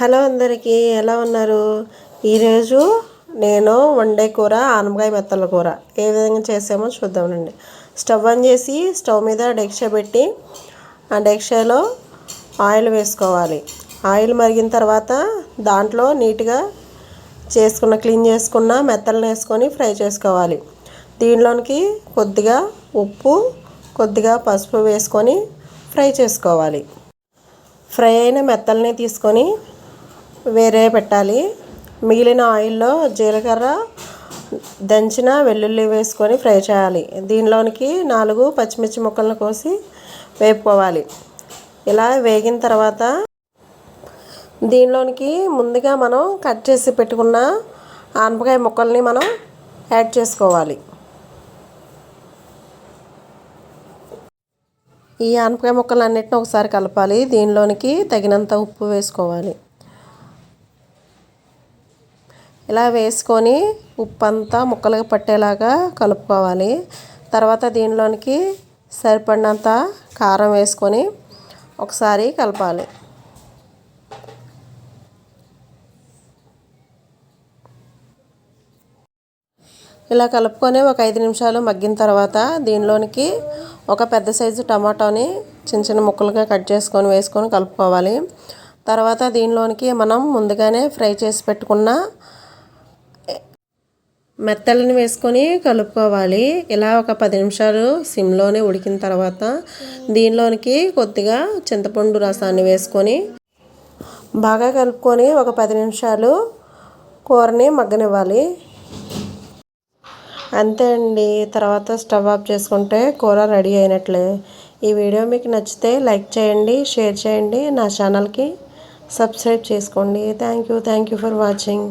Hello అందరికీ ఎలా ఉన్నారు? ఈరోజు నేను వండే కూర ఆనపకాయ మెత్తల కూర. ఏ విధంగా చేసామో చూద్దామండి స్టవ్ ఆన్ చేసి స్టవ్ మీద డెక్ష పెట్టి ఆ డెక్షలో ఆయిల్ వేసుకోవాలి. ఆయిల్ మరిగిన తర్వాత దాంట్లో నీట్గా చేసుకున్న క్లీన్ చేసుకున్న మెత్తలను వేసుకొని ఫ్రై చేసుకోవాలి. దీనిలోనికి కొద్దిగా ఉప్పు కొద్దిగా పసుపు వేసుకొని ఫ్రై చేసుకోవాలి. ఫ్రై అయిన మెత్తల్ని తీసుకొని వేరే పెట్టాలి. మిగిలిన ఆయిల్లో జీలకర్ర దంచిన వెల్లుల్లి వేసుకొని ఫ్రై చేయాలి. దీనిలోనికి నాలుగు పచ్చిమిర్చి ముక్కలను కోసి వేపుకోవాలి. ఇలా వేగిన తర్వాత దీనిలోనికి ముందుగా మనం కట్ చేసి పెట్టుకున్న ఆనపకాయ ముక్కల్ని మనం యాడ్ చేసుకోవాలి. ఈ ఆనపకాయ ముక్కలు అన్నిటిని ఒకసారి కలపాలి. దీనిలోనికి తగినంత ఉప్పు వేసుకోవాలి. ఇలా వేసుకొని ఉప్పు అంతా ముక్కలకు పట్టేలాగా కలుపుకోవాలి. తర్వాత దీనిలోనికి సరిపడినంత కారం వేసుకొని ఒకసారి కలపాలి. ఇలా కలుపుకొని ఒక ఐదు నిమిషాలు మగ్గిన తర్వాత దీనిలోనికి ఒక పెద్ద సైజు టమాటోని చిన్న చిన్న ముక్కలుగా కట్ చేసుకొని వేసుకొని కలుపుకోవాలి. తర్వాత దీనిలోనికి మనం ముందుగానే ఫ్రై చేసి పెట్టుకున్న మెత్తలని వేసుకొని కలుపుకోవాలి. ఇలా ఒక పది నిమిషాలు సిమ్లోనే ఉడికిన తర్వాత దీనిలోనికి కొద్దిగా చింతపండు రసాన్ని వేసుకొని బాగా కలుపుకొని ఒక పది నిమిషాలు కూరని మగ్గనివ్వాలి. అంతే అండి. తర్వాత స్టవ్ ఆఫ్ చేసుకుంటే కూర రెడీ అయినట్లే. ఈ వీడియో మీకు నచ్చితే లైక్ చేయండి షేర్ చేయండి. నా ఛానల్కి సబ్స్క్రైబ్ చేసుకోండి. Thank you. Thank you for watching.